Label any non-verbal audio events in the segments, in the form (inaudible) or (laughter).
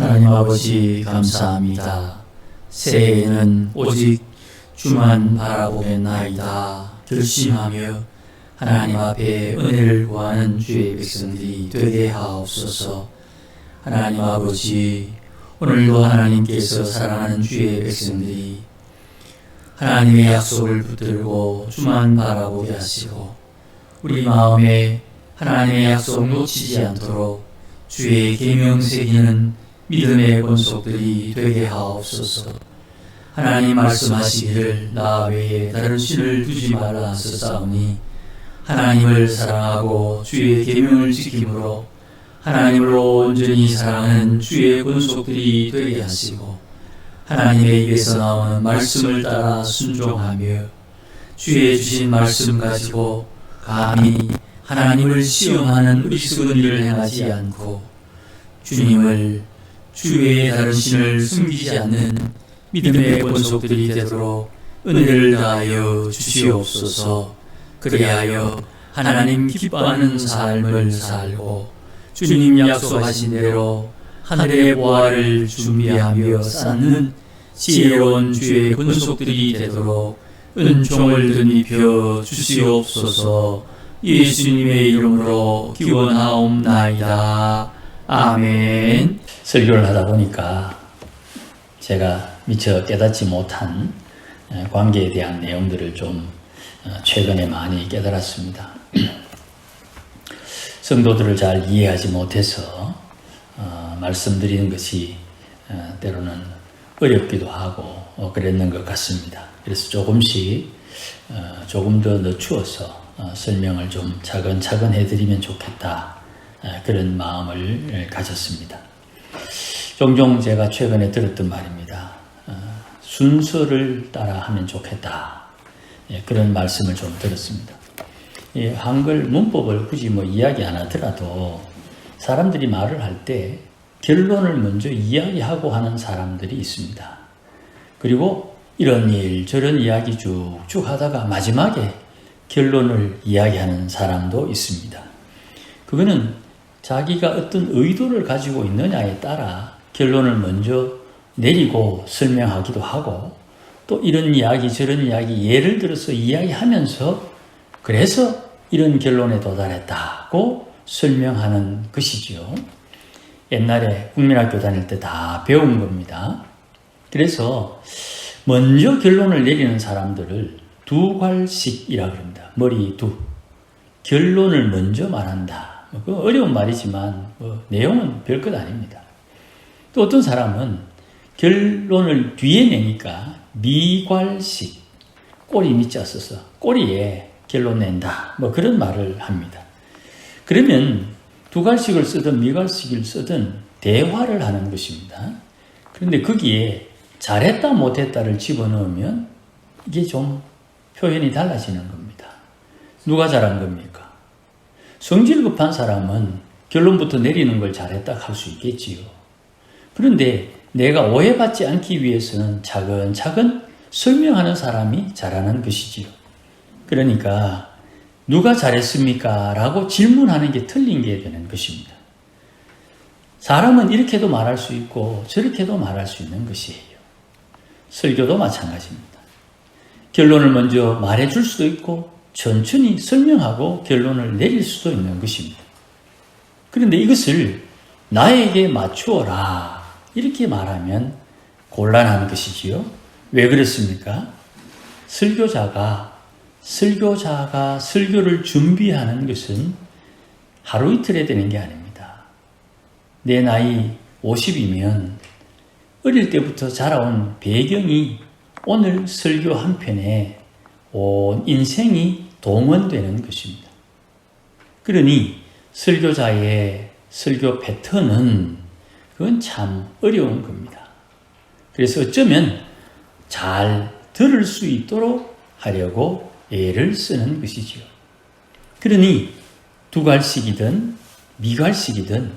하나님 아버지 감사합니다. 새해에는 오직 주만 바라보겠나이다. 결심하며 하나님 앞에 은혜를 구하는 주의 백성들이 되게 하옵소서. 하나님 아버지 오늘도 하나님께서 사랑하는 주의 백성들이 하나님의 약속을 붙들고 주만 바라보게 하시고 우리 마음에 하나님의 약속 놓치지 않도록 주의 계명 새기는 믿음의 권속들이 되게 하옵소서. 하나님 말씀하시기를 나 외에 다른 신을 두지 말라 하셨사오니 하나님을 사랑하고 주의 계명을 지킴으로 하나님을 온전히 사랑하는 주의 권속들이 되게 하시고 하나님의 입에서 나오는 말씀을 따라 순종하며 주의 주신 말씀 가지고 감히 하나님을 시험하는 어리석은 일을 행하지 않고 주님을 주의 다른 신을 숨기지 않는 믿음의 권속들이 되도록 은혜를 다하여 주시옵소서 그리하여 하나님 기뻐하는 삶을 살고 주님 약속하신 대로 하늘의 보화를 준비하며 쌓는 지혜로운 주의 권속들이 되도록 은총을 덧입혀 주시옵소서 예수님의 이름으로 기원하옵나이다. 아멘. 설교를 하다 보니까 제가 미처 깨닫지 못한 관계에 대한 내용들을 좀 어, 최근에 많이 깨달았습니다. (clears throat) 성도들을 잘 이해하지 못해서 어, 말씀드리는 것이 어, 때로는 어렵기도 하고 그랬는 것 같습니다. 그래서 조금씩 조금 더 늦추어서 설명을 좀 차근차근 해드리면 좋겠다 그런 마음을 가졌습니다. 종종 제가 최근에 들었던 말입니다. 순서를 따라 하면 좋겠다. 예, 그런 말씀을 좀 들었습니다. 한글 문법을 굳이 뭐 이야기 안 하더라도 사람들이 말을 할 때 결론을 먼저 이야기하고 하는 사람들이 있습니다. 그리고 이런 일, 저런 이야기 쭉쭉 하다가 마지막에 결론을 이야기하는 사람도 있습니다. 그거는 자기가 어떤 의도를 가지고 있느냐에 따라 결론을 먼저 내리고 설명하기도 하고 또 이런 이야기 저런 이야기 예를 들어서 이야기하면서 그래서 이런 결론에 도달했다고 설명하는 것이지요. 옛날에 국민학교 다닐 때 다 배운 겁니다. 그래서 먼저 결론을 내리는 사람들을 두괄식이라 그럽니다. 머리 두. 결론을 먼저 말한다. 뭐 어려운 말이지만 뭐 내용은 별 것 아닙니다. 또 어떤 사람은 결론을 뒤에 내니까 미괄식, 꼬리 밑자 써서 꼬리에 결론 낸다. 뭐 그런 말을 합니다. 그러면 두괄식을 쓰든 미괄식을 쓰든 대화를 하는 것입니다. 그런데 거기에 잘했다 못했다를 집어넣으면 이게 좀 표현이 달라지는 겁니다. 누가 잘한 겁니까? 성질 급한 사람은 결론부터 내리는 걸 잘했다 할 수 있겠지요. 그런데 내가 오해받지 않기 위해서는 차근차근 설명하는 사람이 잘하는 것이지요. 그러니까 누가 잘했습니까? 라고 질문하는 게 틀린 게 되는 것입니다. 사람은 이렇게도 말할 수 있고 저렇게도 말할 수 있는 것이에요. 설교도 마찬가지입니다. 결론을 먼저 말해 줄 수도 있고 천천히 설명하고 결론을 내릴 수도 있는 것입니다. 그런데 이것을 나에게 맞추어라. 이렇게 말하면 곤란한 것이지요. 왜 그렇습니까? 설교자가 설교자가 설교를 준비하는 것은 하루 이틀에 되는 게 아닙니다. 내 나이 50이면 어릴 때부터 자라온 배경이 오늘 설교 한 편에 온 인생이 동원되는 것입니다. 그러니 설교자의 설교 패턴은 그건 참 어려운 겁니다. 그래서 어쩌면 잘 들을 수 있도록 하려고 애를 쓰는 것이지요. 그러니 두갈식이든 미갈식이든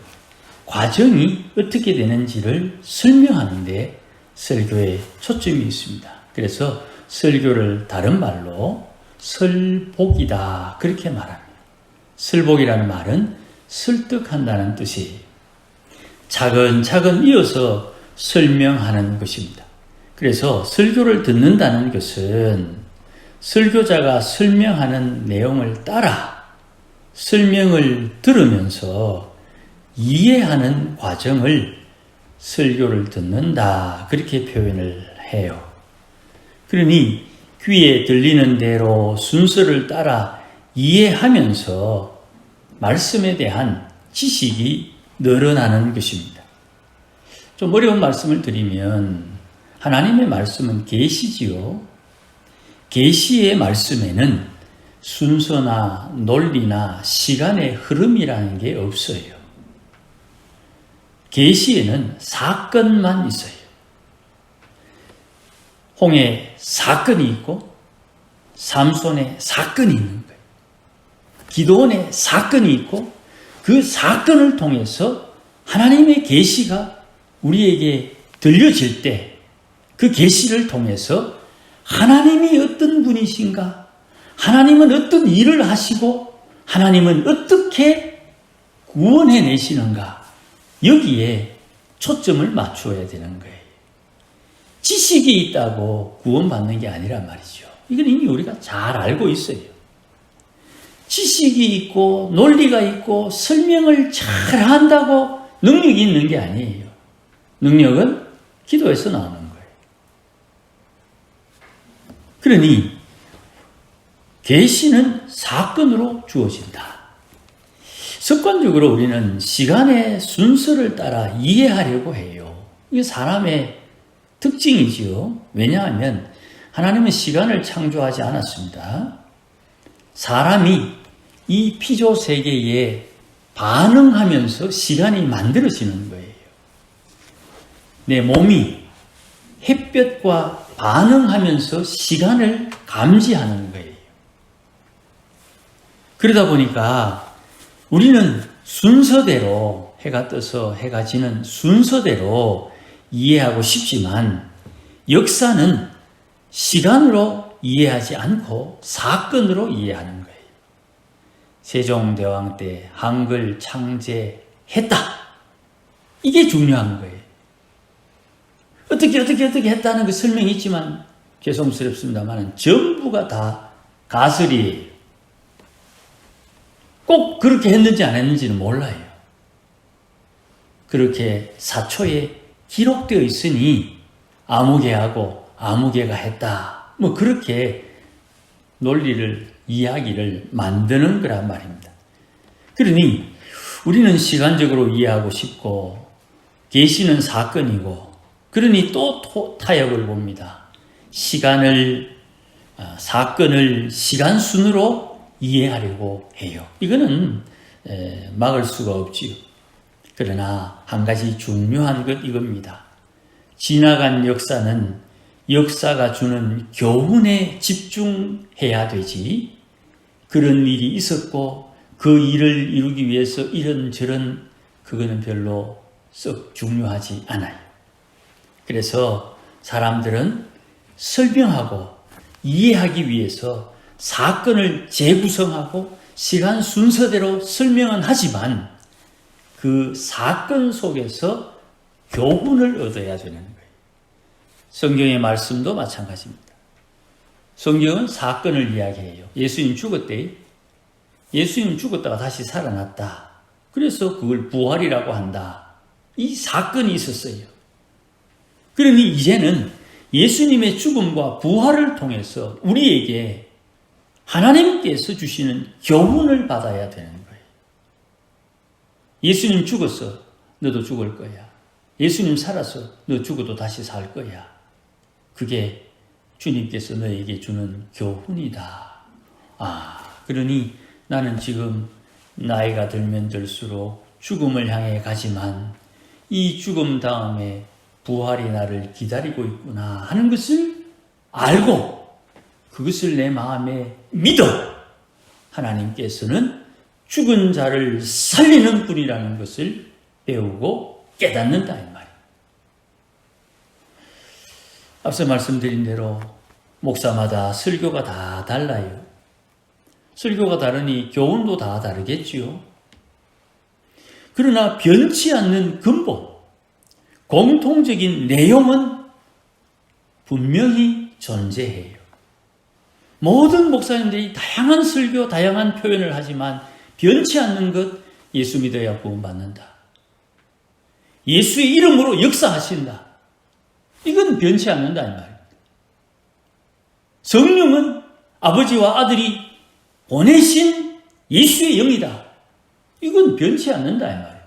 과정이 어떻게 되는지를 설명하는데 설교에 초점이 있습니다. 그래서 설교를 다른 말로 설복이다 그렇게 말합니다. 설복이라는 말은 설득한다는 뜻이에요. 차근차근 이어서 설명하는 것입니다. 그래서 설교를 듣는다는 것은 설교자가 설명하는 내용을 따라 설명을 들으면서 이해하는 과정을 설교를 듣는다. 그렇게 표현을 해요. 그러니 귀에 들리는 대로 순서를 따라 이해하면서 말씀에 대한 지식이 늘어나는 것입니다. 좀 어려운 말씀을 드리면 하나님의 말씀은 계시지요. 계시의 말씀에는 순서나 논리나 시간의 흐름이라는 게 없어요. 계시에는 사건만 있어요. 홍해 사건이 있고 삼손의 사건이 있는 거예요. 기도원의 사건이 있고 그 사건을 통해서 하나님의 계시가 우리에게 들려질 때 그 계시를 통해서 하나님이 어떤 분이신가? 하나님은 어떤 일을 하시고 하나님은 어떻게 구원해 내시는가? 여기에 초점을 맞추어야 되는 거예요. 지식이 있다고 구원받는 게 아니란 말이죠. 이건 이미 우리가 잘 알고 있어요. 지식이 있고 논리가 있고 설명을 잘 한다고 능력이 있는 게 아니에요. 능력은 기도에서 나오는 거예요. 그러니 계시는 사건으로 주어진다. 습관적으로 우리는 시간의 순서를 따라 이해하려고 해요. 이게 사람의 특징이지요. 왜냐하면 하나님은 시간을 창조하지 않았습니다. 사람이 이 피조 세계에 반응하면서 시간이 만들어지는 거예요. 내 몸이 햇볕과 반응하면서 시간을 감지하는 거예요. 그러다 보니까 우리는 순서대로 해가 떠서 해가 지는 순서대로 이해하고 싶지만 역사는 시간으로 이해하지 않고 사건으로 이해하는 거예요. 세종대왕 때 한글 창제했다. 이게 중요한 거예요. 어떻게 어떻게 어떻게 했다는 그 설명이 있지만 죄송스럽습니다만 전부가 다 가설이에요. 꼭 그렇게 했는지 안 했는지는 몰라요. 그렇게 사초에 기록되어 있으니 아무개하고 아무개가 했다. 뭐 그렇게 논리를 이야기를 만드는 거란 말입니다. 그러니 우리는 시간적으로 이해하고 싶고 계시는 사건이고 그러니 또 타협을 봅니다. 시간을 아, 사건을 시간 순으로 이해하려고 해요. 이거는 막을 수가 없지요. 그러나 한 가지 중요한 것 이겁니다. 지나간 역사는 역사가 주는 교훈에 집중해야 되지. 그런 일이 있었고 그 일을 이루기 위해서 이런저런 그거는 별로 썩 중요하지 않아요. 그래서 사람들은 설명하고 이해하기 위해서 사건을 재구성하고 시간 순서대로 설명은 하지만 그 사건 속에서 교훈을 얻어야 되는 거예요. 성경의 말씀도 마찬가지입니다. 성경은 사건을 이야기해요. 예수님 죽었대. 예수님 죽었다가 다시 살아났다. 그래서 그걸 부활이라고 한다. 이 사건이 있었어요. 그러니 이제는 예수님의 죽음과 부활을 통해서 우리에게 하나님께서 주시는 교훈을 받아야 되는 거 예수님 죽었어. 너도 죽을 거야. 예수님 살아서 너 죽어도 다시 살 거야. 그게 주님께서 너에게 주는 교훈이다. 아, 그러니 나는 지금 나이가 들면 들수록 죽음을 향해 가지만 이 죽음 다음에 부활이 나를 기다리고 있구나 하는 것을 알고 그것을 내 마음에 믿어 하나님께서는 죽은 자를 살리는 분이라는 것을 배우고 깨닫는다 이 말이에요. 앞서 말씀드린 대로 목사마다 설교가 다 달라요. 설교가 다르니 교훈도 다 다르겠지요. 그러나 변치 않는 근본, 공통적인 내용은 분명히 존재해요. 모든 목사님들이 다양한 설교, 다양한 표현을 하지만 변치 않는 것 예수 믿어야 구원받는다. 예수의 이름으로 역사하신다. 이건 변치 않는다 이 말입니다. 성령은 아버지와 아들이 보내신 예수의 영이다. 이건 변치 않는다 이 말이에요.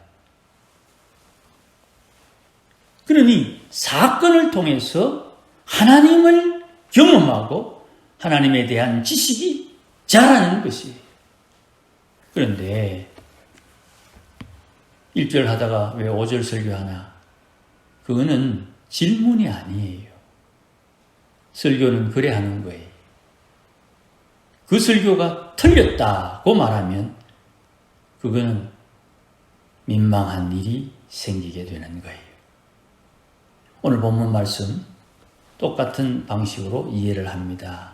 그러니 사건을 통해서 하나님을 경험하고 하나님에 대한 지식이 자라는 것이에요. 그런데 1절 하다가 왜 5절 설교하나? 그거는 질문이 아니에요. 설교는 그래 하는 거예요. 그 설교가 틀렸다고 말하면 그거는 민망한 일이 생기게 되는 거예요. 오늘 본문 말씀 똑같은 방식으로 이해를 합니다.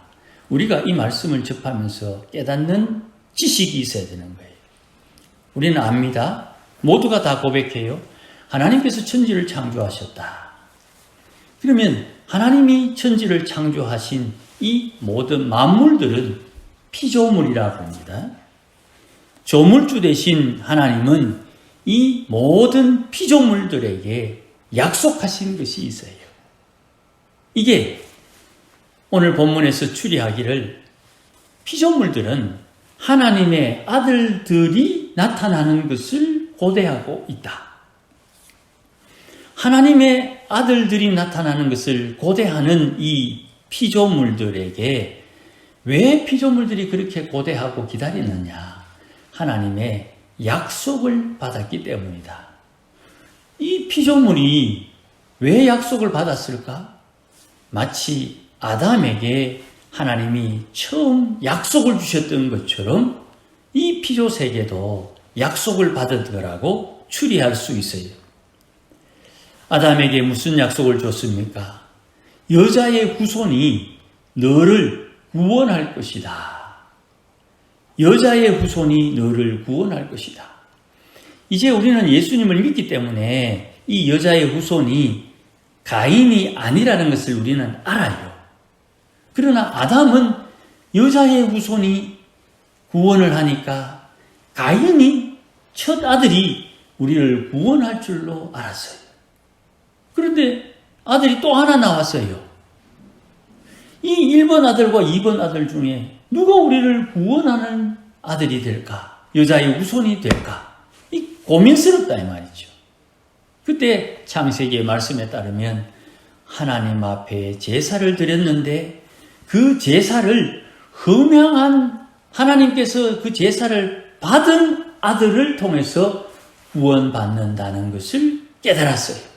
우리가 이 말씀을 접하면서 깨닫는 지식이 있어야 되는 거예요. 우리는 압니다. 모두가 다 고백해요. 하나님께서 천지를 창조하셨다. 그러면 하나님이 천지를 창조하신 이 모든 만물들은 피조물이라고 합니다. 조물주 대신 하나님은 이 모든 피조물들에게 약속하신 것이 있어요. 이게 오늘 본문에서 추리하기를 피조물들은 하나님의 아들들이 나타나는 것을 고대하고 있다. 하나님의 아들들이 나타나는 것을 고대하는 이 피조물들에게 왜 피조물들이 그렇게 고대하고 기다리느냐? 하나님의 약속을 받았기 때문이다. 이 피조물이 왜 약속을 받았을까? 마치 아담에게 하나님이 처음 약속을 주셨던 것처럼 이 피조 세계도 약속을 받은 거라고 추리할 수 있어요. 아담에게 무슨 약속을 줬습니까? 여자의 후손이 너를 구원할 것이다. 여자의 후손이 너를 구원할 것이다. 이제 우리는 예수님을 믿기 때문에 이 여자의 후손이 가인이 아니라는 것을 우리는 알아요. 그러나 아담은 여자의 후손이 구원을 하니까 가인이 첫 아들이 우리를 구원할 줄로 알았어요. 그런데 아들이 또 하나 나왔어요. 이 1번 아들과 2번 아들 중에 누가 우리를 구원하는 아들이 될까? 여자의 우손이 될까? 이 고민스럽다 이 말이죠. 그때 창세기의 말씀에 따르면 하나님 앞에 제사를 드렸는데 그 제사를 흠양한 하나님께서 그 제사를 받은 아들을 통해서 구원받는다는 것을 깨달았어요.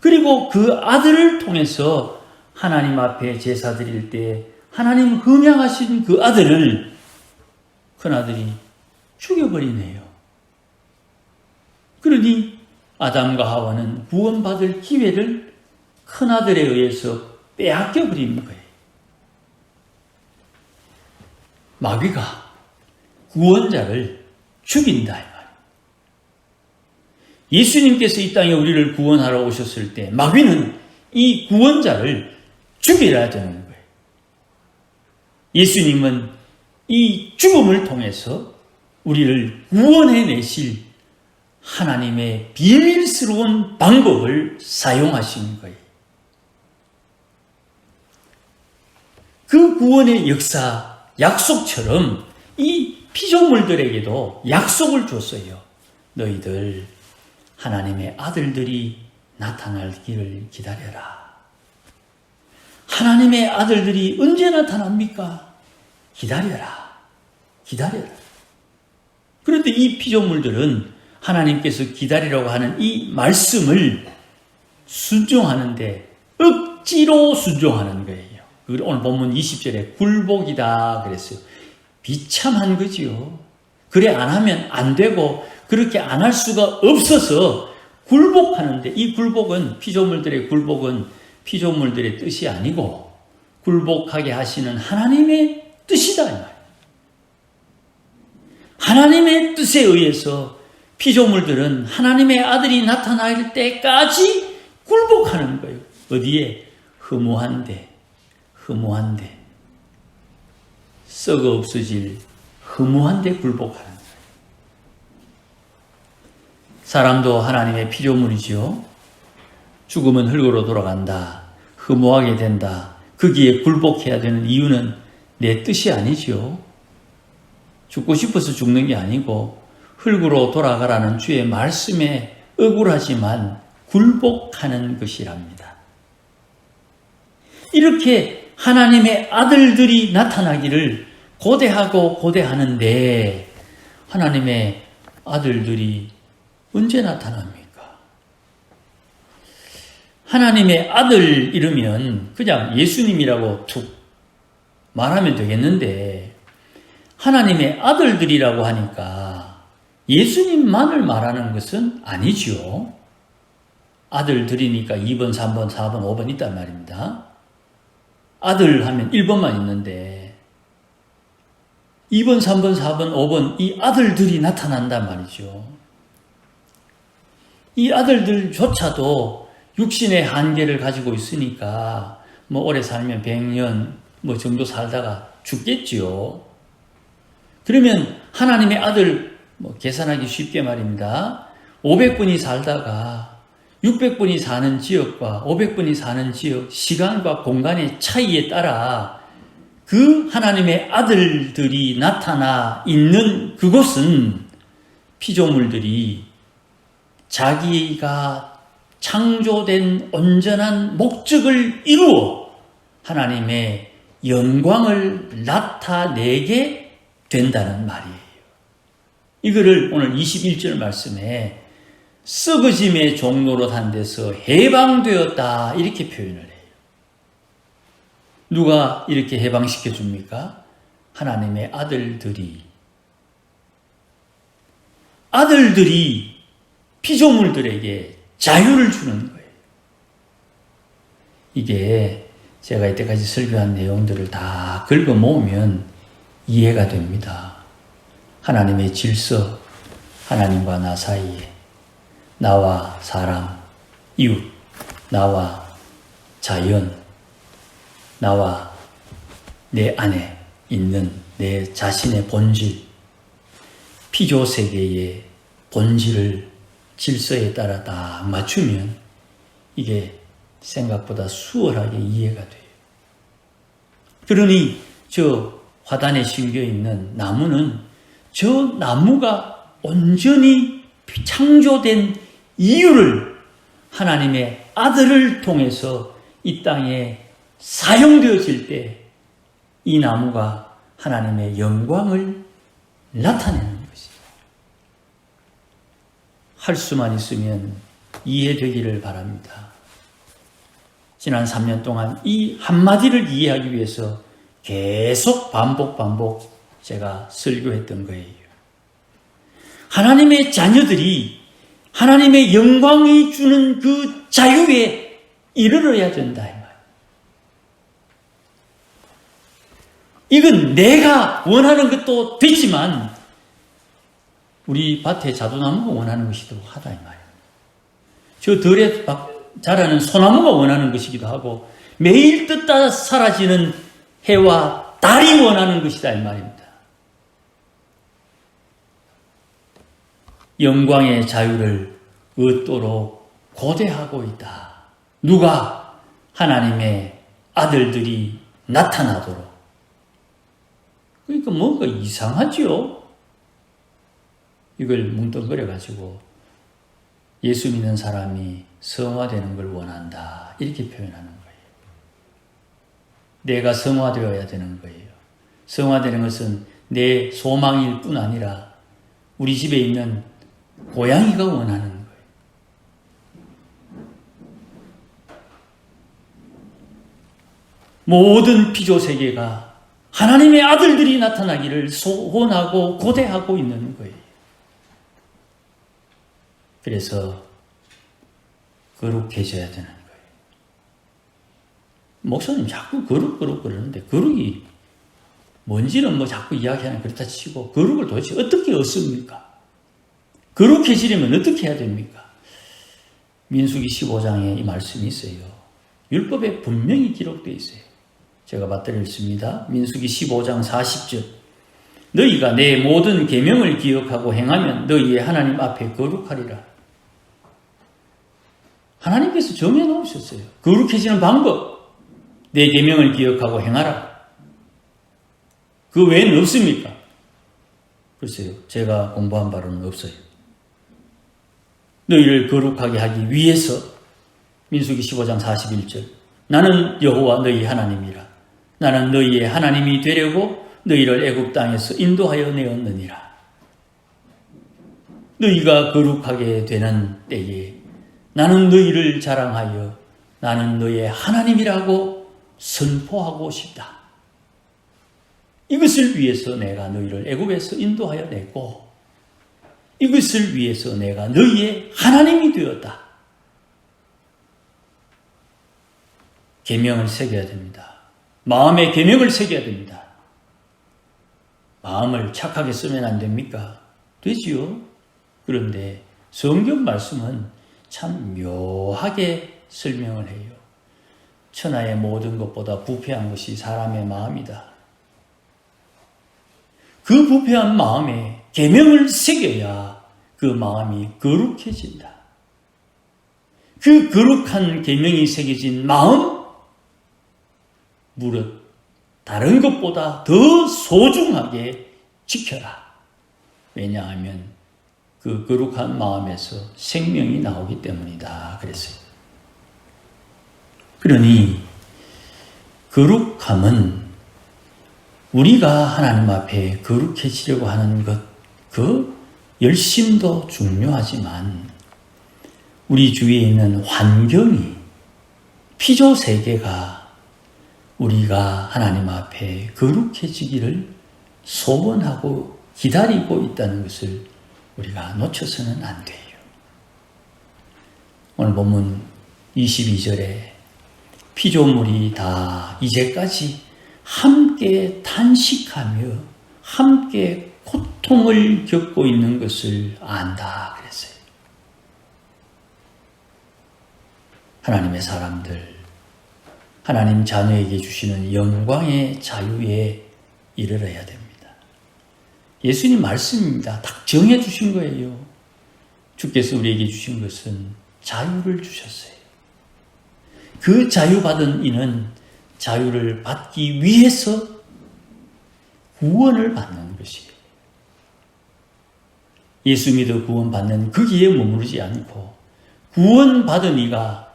그리고 그 아들을 통해서 하나님 앞에 제사 드릴 때 하나님 흠양하신 그 아들을 큰 아들이 죽여버리네요. 그러니 아담과 하와는 구원받을 기회를 큰 아들에 의해서 빼앗겨 버리는 거예요. 마귀가 구원자를 죽인다. 예수님께서 이 땅에 우리를 구원하러 오셨을 때 마귀는 이 구원자를 죽이라 되는 거예요. 예수님은 이 죽음을 통해서 우리를 구원해 내실 하나님의 비밀스러운 방법을 사용하신 거예요. 그 구원의 역사, 약속처럼 이 피조물들에게도 약속을 줬어요. 너희들 하나님의 아들들이 나타날기를 기다려라. 하나님의 아들들이 언제 나타납니까? 기다려라. 기다려라. 그런데 이 피조물들은 하나님께서 기다리라고 하는 이 말씀을 순종하는데 억지로 순종하는 거예요. 오늘 본문 20절에 굴복이다 그랬어요. 비참한 거지요. 그래 안 하면 안 되고 그렇게 안 할 수가 없어서 굴복하는데 이 굴복은 피조물들의 굴복은 피조물들의 뜻이 아니고 굴복하게 하시는 하나님의 뜻이다. 하나님의 뜻에 의해서 피조물들은 하나님의 아들이 나타날 때까지 굴복하는 거예요. 어디에? 허무한데, 허무한데. 썩어 없어질 허무한데 굴복하는. 사람도 하나님의 피조물이지요. 죽으면 흙으로 돌아간다. 허무하게 된다. 거기에 굴복해야 되는 이유는 내 뜻이 아니지요. 죽고 싶어서 죽는 게 아니고 흙으로 돌아가라는 주의 말씀에 억울하지만 굴복하는 것이랍니다. 이렇게 하나님의 아들들이 나타나기를 고대하고 고대하는데 하나님의 아들들이 언제 나타납니까? 하나님의 아들 이러면 그냥 예수님이라고 툭 말하면 되겠는데 하나님의 아들들이라고 하니까 예수님만을 말하는 것은 아니지요. 아들들이니까 2번, 3번, 4번, 5번 있단 말입니다. 아들 하면 1번만 있는데 2번, 3번, 4번, 5번 이 아들들이 나타난단 말이죠. 이 아들들조차도 육신의 한계를 가지고 있으니까 뭐 오래 살면 100년 뭐 정도 살다가 죽겠지요. 그러면 하나님의 아들 뭐 계산하기 쉽게 말입니다. 500분이 살다가 600분이 사는 지역과 500분이 사는 지역 시간과 공간의 차이에 따라 그 하나님의 아들들이 나타나 있는 그곳은 피조물들이 자기가 창조된 온전한 목적을 이루어 하나님의 영광을 나타내게 된다는 말이에요. 이거를 오늘 21절 말씀에 썩어짐의 종로로 단 데서 해방되었다 이렇게 표현을 해요. 누가 이렇게 해방시켜 줍니까? 하나님의 아들들이 아들들이 피조물들에게 자유를 주는 거예요. 이게 제가 이때까지 설교한 내용들을 다 긁어 모으면 이해가 됩니다. 하나님의 질서, 하나님과 나 사이에 나와 사람, 이웃, 나와 자연, 나와 내 안에 있는 내 자신의 본질, 피조 세계의 본질을 질서에 따라 딱 맞추면 이게 생각보다 수월하게 이해가 돼요. 그러니 저 화단에 심겨 있는 나무는 저 나무가 온전히 창조된 이유를 하나님의 아들을 통해서 이 땅에 사용되어질 때이 나무가 하나님의 영광을 나타내는 것이죠. 할 수만 있으면 이해되기를 바랍니다. 지난 3년 동안 이 한마디를 이해하기 위해서 계속 반복 반복 제가 설교했던 거예요. 하나님의 자녀들이 하나님의 영광이 주는 그 자유에 이르러야 된다. 이건 내가 원하는 것도 되지만 우리 밭에 자두나무가 원하는 것이기도 하다 이 말이에요. 저 들에 자라는 소나무가 원하는 것이기도 하고 매일 뜻따라 사라지는 해와 달이 원하는 것이다 이 말입니다. 영광의 자유를 얻도록 고대하고 있다. 누가 하나님의 아들들이 나타나도록. 그러니까 뭔가 이상하지요? 이걸 뭉뚱그려가지고 예수 믿는 사람이 성화되는 걸 원한다. 이렇게 표현하는 거예요. 내가 성화되어야 되는 거예요. 성화되는 것은 내 소망일 뿐 아니라 우리 집에 있는 고양이가 원하는 거예요. 모든 피조 세계가 하나님의 아들들이 나타나기를 소원하고 고대하고 있는 거예요. 그래서 거룩해져야 되는 거예요. 목사님 자꾸 거룩 거룩 그러는데 거룩이 뭔지는 뭐 자꾸 이야기하는 그렇다 치고 거룩을 도대체 어떻게 얻습니까? 거룩해지려면 어떻게 해야 됩니까? 민수기 15장에 이 말씀이 있어요. 율법에 분명히 기록되어 있어요. 제가 받들었습니다. 민수기 15장 40절. 너희가 내 모든 계명을 기억하고 행하면 너희의 하나님 앞에 거룩하리라. 하나님께서 정해 놓으셨어요. 거룩해지는 방법. 내 계명을 기억하고 행하라. 그 외에는 없습니까? 글쎄요. 제가 공부한 바로는 없어요. 너희를 거룩하게 하기 위해서 민수기 15장 41절 나는 여호와 너희 하나님이라. 나는 너희의 하나님이 되려고 너희를 애굽 땅에서 인도하여 내었느니라. 너희가 거룩하게 되는 때에 나는 너희를 자랑하여 나는 너희의 하나님이라고 선포하고 싶다. 이것을 위해서 내가 너희를 애굽에서 인도하여 냈고 이것을 위해서 내가 너희의 하나님이 되었다. 계명을 새겨야 됩니다. 마음에 계명을 새겨야 됩니다. 마음을 착하게 쓰면 안 됩니까? 되지요. 그런데 성경 말씀은 참 묘하게 설명을 해요. 천하의 모든 것보다 부패한 것이 사람의 마음이다. 그 부패한 마음에 계명을 새겨야 그 마음이 거룩해진다. 그 거룩한 계명이 새겨진 마음 무릇 다른 것보다 더 소중하게 지켜라. 왜냐하면 그 거룩한 마음에서 생명이 나오기 때문이다. 그랬어요. 그러니 거룩함은 우리가 하나님 앞에 거룩해지려고 하는 것, 그 열심도 중요하지만 우리 주위에 있는 환경이 피조 세계가 우리가 하나님 앞에 거룩해지기를 소원하고 기다리고 있다는 것을 우리가 놓쳐서는 안 돼요. 오늘 본문 22절에 피조물이 다 이제까지 함께 탄식하며 함께 고통을 겪고 있는 것을 안다 그랬어요. 하나님의 사람들, 하나님 자녀에게 주시는 영광의 자유에 이르러야 됩니다. 예수님 말씀입니다. 딱 정해 주신 거예요. 주께서 우리에게 주신 것은 자유를 주셨어요. 그 자유받은 이는 자유를 받기 위해서 구원을 받는 것이에요. 예수 믿어 구원받는 거기에 머무르지 않고 구원받은 이가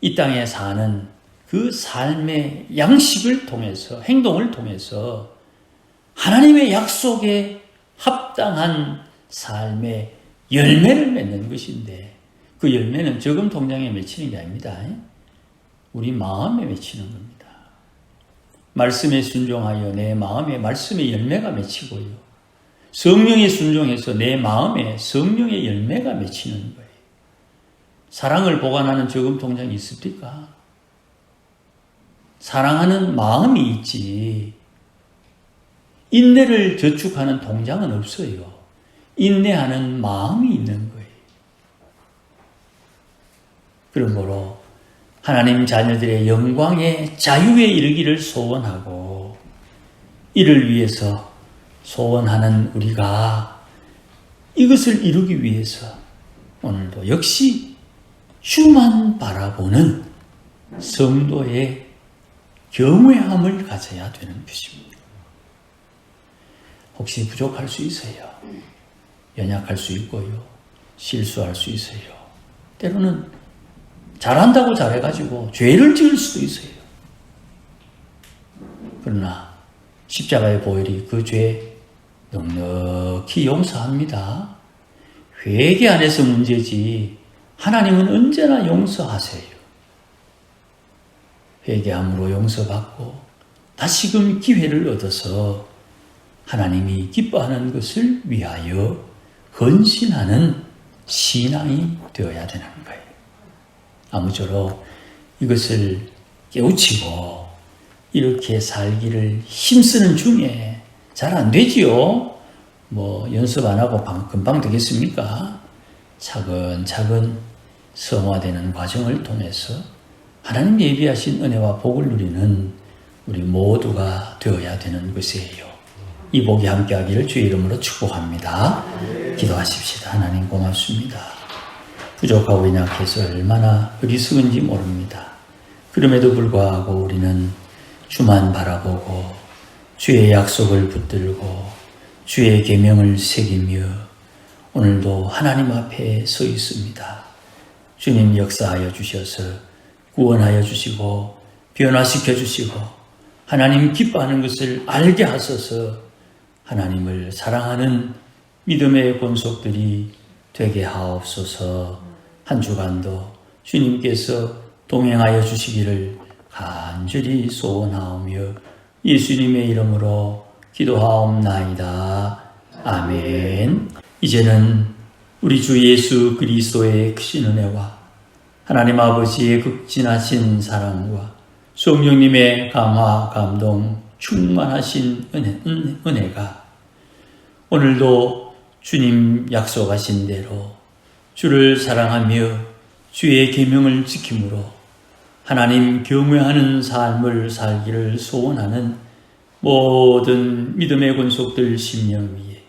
이 땅에 사는 그 삶의 양식을 통해서 행동을 통해서 하나님의 약속에 합당한 삶의 열매를 맺는 것인데 그 열매는 저금 통장에 맺히는 게 아닙니다. 우리 마음에 맺히는 겁니다. 말씀에 순종하여 내 마음에 말씀의 열매가 맺히고요. 성령에 순종해서 내 마음에 성령의 열매가 맺히는 거예요. 사랑을 보관하는 저금 통장이 있습니까? 사랑하는 마음이 있지. 인내를 저축하는 통장은 없어요. 인내하는 마음이 있는 거예요. 그러므로 하나님 자녀들의 영광의 자유에 이르기를 소원하고 이를 위해서 소원하는 우리가 이것을 이루기 위해서 오늘도 역시 주만 바라보는 성도의 경외함을 가져야 되는 것입니다. 혹시 부족할 수 있어요. 연약할 수 있고요. 실수할 수 있어요. 때로는 잘한다고 잘해가지고 죄를 지을 수도 있어요. 그러나 십자가의 보혈이 그 죄 넉넉히 용서합니다. 회개 안에서 문제지 하나님은 언제나 용서하세요. 회개함으로 용서받고 다시금 기회를 얻어서 하나님이 기뻐하는 것을 위하여 헌신하는 신앙이 되어야 되는 거예요. 아무쪼록 이것을 깨우치고 이렇게 살기를 힘쓰는 중에 잘 안 되지요. 뭐 연습 안 하고 금방 되겠습니까? 차근차근 성화되는 과정을 통해서 하나님 예비하신 은혜와 복을 누리는 우리 모두가 되어야 되는 것이에요. 이 복이 함께하기를 주의 이름으로 축복합니다. 기도하십시다. 하나님 고맙습니다. 부족하고 연약해서 얼마나 어리석은지 모릅니다. 그럼에도 불구하고 우리는 주만 바라보고 주의 약속을 붙들고 주의 계명을 새기며 오늘도 하나님 앞에 서 있습니다. 주님 역사하여 주셔서 구원하여 주시고 변화시켜 주시고 하나님 기뻐하는 것을 알게 하소서 하나님을 사랑하는 믿음의 권속들이 되게 하옵소서 한 주간도 주님께서 동행하여 주시기를 간절히 소원하오며 예수님의 이름으로 기도하옵나이다. 아멘. 이제는 우리 주 예수 그리스도의 크신 은혜와 하나님 아버지의 극진하신 사랑과 성령님의 감화, 감동, 충만하신 은혜, 은- 은혜가 오늘도 주님 약속하신 대로 주를 사랑하며 주의 계명을 지킴으로 하나님 경외하는 삶을 살기를 소원하는 모든 믿음의 권속들 심령 위에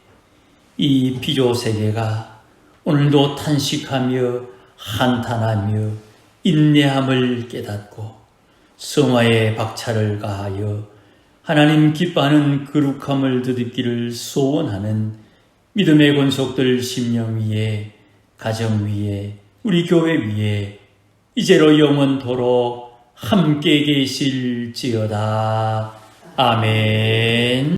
이 피조 세계가 오늘도 탄식하며 한탄하며 인내함을 깨닫고 성화의 박차를 가하여 하나님 기뻐하는 거룩함을 드듣기를 소원하는 믿음의 권속들 심령 위에 가정 위에 우리 교회 위에 이제로 영원토록 함께 계실지어다. 아멘.